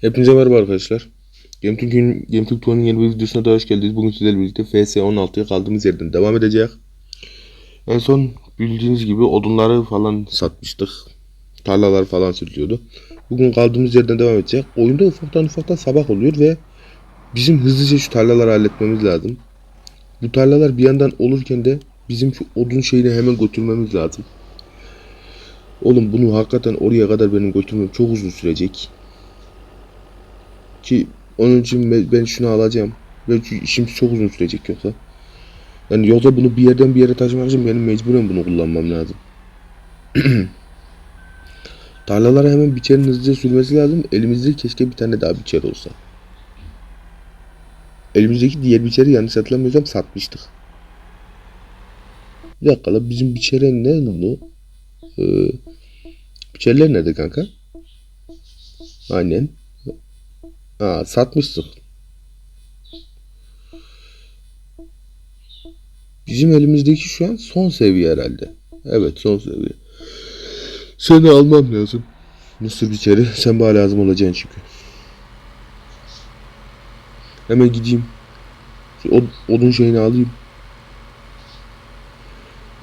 Hepinize merhaba arkadaşlar. GameTürk'ün GameTürk Tuğ'un yeni bir videosuna da hoş geldiniz. Bugün sizlerle birlikte FS16'ya kaldığımız yerden devam edeceğiz. En son bildiğiniz gibi odunları falan satmıştık. Tarlalar falan sürülüyordu. Bugün kaldığımız yerden devam edeceğiz. Oyunda ufaktan ufaktan sabah oluyor ve bizim hızlıca şu tarlaları halletmemiz lazım. Bu tarlalar bir yandan olurken de bizim şu odun şeyini hemen götürmemiz lazım. Oğlum bunu hakikaten oraya kadar benim götürmem çok uzun sürecek. Ki onun için ben- şunu alacağım. Ve işim çok uzun sürecek yoksa. Yani yoksa bunu bir yerden bir yere taşımak için benim mecburen bunu kullanmam lazım. Tarlalara hemen biçerin hızlıca sürmesi lazım. Elimizde keşke bir tane daha biçer olsa. Elimizdeki diğer biçeri yanlış hatırlamıyorsam satmıştık. Bir dakika la bizim biçeren ne bu? Ee, biçerler nerede kanka? Aynen. Aa satmıştık. Bizim elimizdeki şu an son seviye herhalde. Evet son seviye. Seni almam lazım. Mısır biçeri. Sen bana lazım olacaksın çünkü. Hemen gideyim. Şu od- odun şeyini alayım.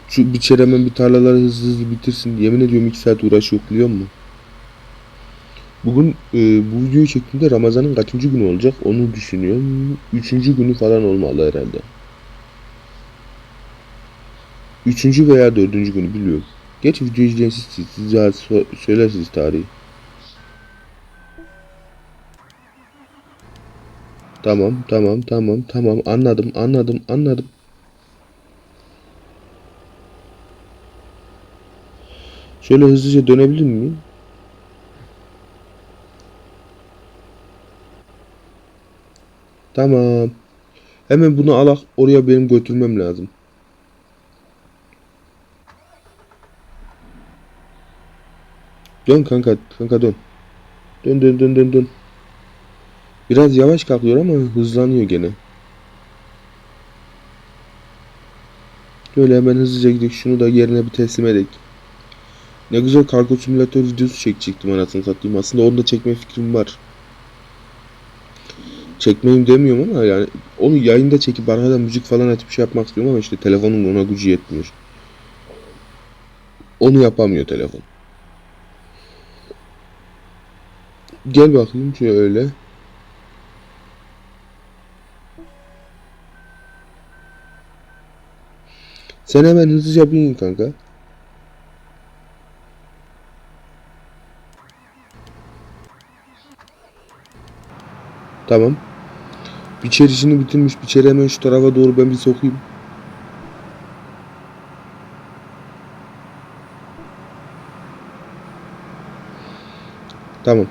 Şu biçer hemen bir tarlaları hızlı hızlı bitirsin. Yemin ediyorum 2 saat uğraş yok biliyor musun? Bugün e, bu videoyu çektiğimde Ramazan'ın kaçıncı günü olacak onu düşünüyorum. Üçüncü günü falan olmalı herhalde. Üçüncü veya dördüncü günü biliyorum. Geç video izleyin siz, siz, siz daha so- söylersiniz tarihi. Tamam, tamam, tamam, tamam. Anladım, anladım, anladım. Şöyle hızlıca dönebilir miyim? Tamam. Hemen bunu alak. Oraya benim götürmem lazım. Dön kanka. Kanka dön. Dön dön dön dön dön. Biraz yavaş kalkıyor ama hızlanıyor gene. Şöyle hemen hızlıca gidelim. Şunu da yerine bir teslim edelim. Ne güzel kargo simülatör videosu çekecektim anasını satayım. Aslında onu da çekme fikrim var. Çekmeyeyim demiyorum ama yani onu yayında çekip arkadan müzik falan bir şey yapmak istiyorum ama işte telefonun ona gücü yetmiyor. Onu yapamıyor telefon. Gel bakayım şöyle. Sen hemen hızlıca bin kanka. Tamam. Biçer işini bitirmiş. Biçeri hemen şu tarafa doğru ben bir sokayım. Tamam.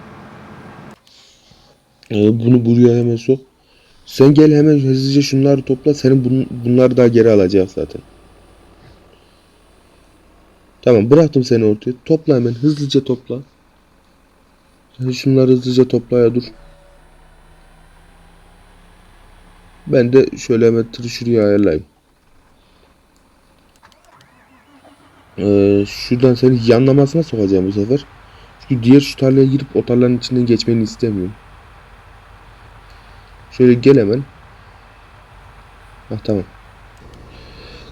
Ee, bunu buraya hemen sok. Sen gel hemen hızlıca şunları topla. Senin bun, bunları daha geri alacak zaten. Tamam bıraktım seni ortaya. Topla hemen hızlıca topla. Sen şunları hızlıca topla ya dur. Ben de şöyle tırı şuraya ayarlayayım. Ee, şuradan seni yanlamasına sokacağım bu sefer. Çünkü diğer şu tarlaya girip o tarlanın içinden geçmeni istemiyorum. Şöyle gel hemen. Ah tamam.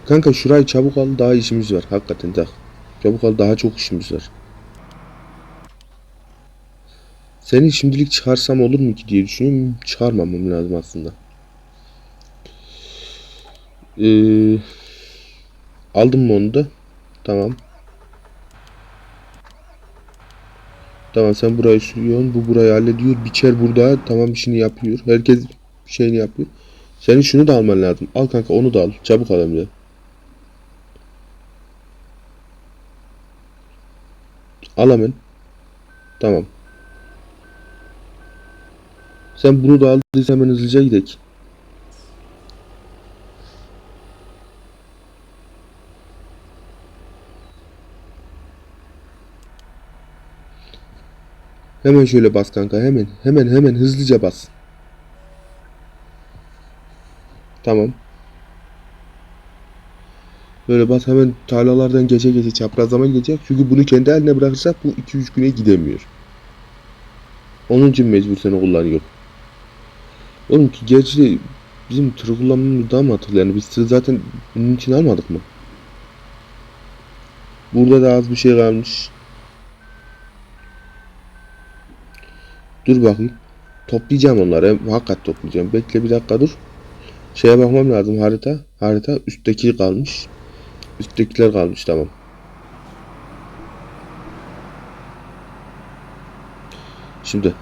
Kanka şurayı çabuk al daha işimiz var. Hakikaten tak. Çabuk al daha çok işimiz var. Seni şimdilik çıkarsam olur mu ki diye düşünüyorum. Çıkarmamam lazım aslında. Ee, aldım mı onu da? Tamam. Tamam sen burayı sürüyorsun. Bu burayı hallediyor. Biçer burada. Tamam işini yapıyor. Herkes şeyini yapıyor. Senin şunu da alman lazım. Al kanka onu da al. Çabuk al hem. Al hemen. Tamam. Sen bunu da aldıysan hemen hızlıca gidelim. Hemen şöyle bas kanka hemen. Hemen hemen hızlıca bas. Tamam. Böyle bas hemen tarlalardan geçe geçe çaprazlama gidecek. Çünkü bunu kendi haline bırakırsak bu 2-3 güne gidemiyor. Onun için mecbur seni kullanıyor. Oğlum ki gerçi bizim tır kullanmamız daha mantıklı. Yani biz tırı zaten bunun için almadık mı? Burada da az bir şey kalmış. Dur bakayım. Toplayacağım onları. Hakikat toplayacağım. Bekle bir dakika dur. Şeye bakmam lazım harita. Harita üstteki kalmış. Üsttekiler kalmış tamam. Şimdi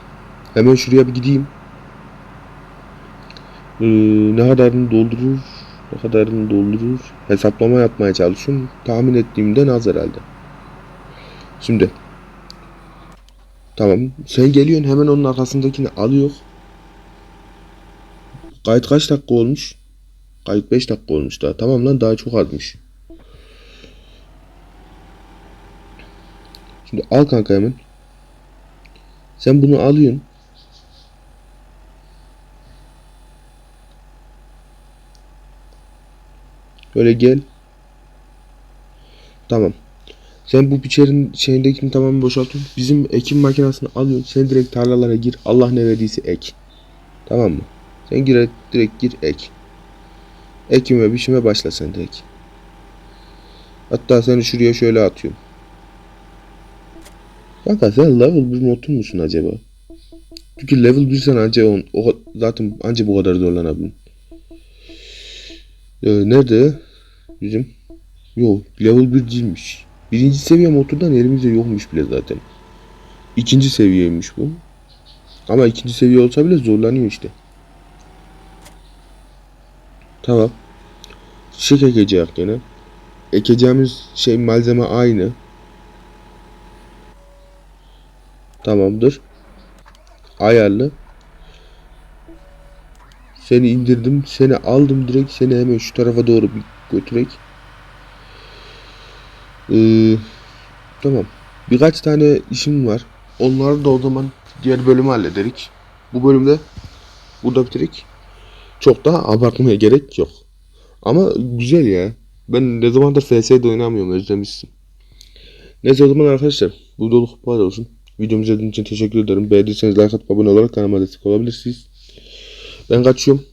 hemen şuraya bir gideyim. Ee, ne kadarını doldurur? Ne kadarını doldurur? Hesaplama yapmaya çalışıyorum. Tahmin ettiğimden az herhalde. Şimdi Tamam. Sen geliyorsun hemen onun arkasındakini alıyor. Kayıt kaç dakika olmuş? Kayıt 5 dakika olmuş daha. Tamam lan daha çok azmış. Şimdi al kanka hemen. Sen bunu alıyorsun. Böyle gel. Tamam. Sen bu biçerin şeyindekini tamamen boşaltıyorsun. Bizim ekim makinesini alıyorsun. Sen direkt tarlalara gir. Allah ne verdiyse ek. Tamam mı? Sen gir, direkt gir ek. Ekime biçime başla sen direkt. Hatta seni şuraya şöyle atıyorum. Kanka sen level 1 notun musun acaba? Çünkü level 1 sen anca on, o, zaten anca bu kadar zorlanabilin. Ee, nerede? Bizim? Yok level 1 değilmiş. Birinci seviye motordan elimizde yokmuş bile zaten. İkinci seviyeymiş bu. Ama ikinci seviye olsa bile zorlanıyor işte. Tamam. Çiçek ekeceğiz gene. Ekeceğimiz şey malzeme aynı. Tamamdır. Ayarlı. Seni indirdim. Seni aldım direkt. Seni hemen şu tarafa doğru bir götürek. Ee, tamam. Birkaç tane işim var. Onları da o zaman diğer bölümü hallederik. Bu bölümde burada bitirik. Çok daha abartmaya gerek yok. Ama güzel ya. Ben ne zamandır FS'de oynamıyorum özlemişsin. Neyse o zaman arkadaşlar bu bu kadar olsun. Videomu izlediğiniz için teşekkür ederim. Beğendiyseniz like atıp abone olarak kanalıma destek olabilirsiniz. Ben kaçıyorum.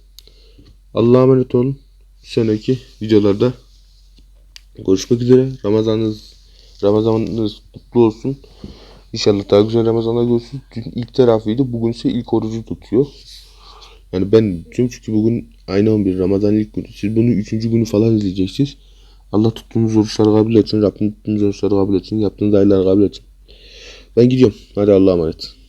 Allah'a emanet olun. Bir sonraki videolarda görüşmek üzere. Ramazanınız Ramazanınız kutlu olsun. İnşallah daha güzel Ramazanlar görsün. Dün ilk tarafıydı. Bugün ise ilk orucu tutuyor. Yani ben diyorum çünkü bugün aynı 11 Ramazan ilk günü. Siz bunu üçüncü günü falan izleyeceksiniz. Allah tuttuğunuz oruçları kabul etsin. Rabbim tuttuğunuz oruçları kabul etsin. Yaptığınız ayları kabul etsin. Ben gidiyorum. Hadi Allah'a emanet.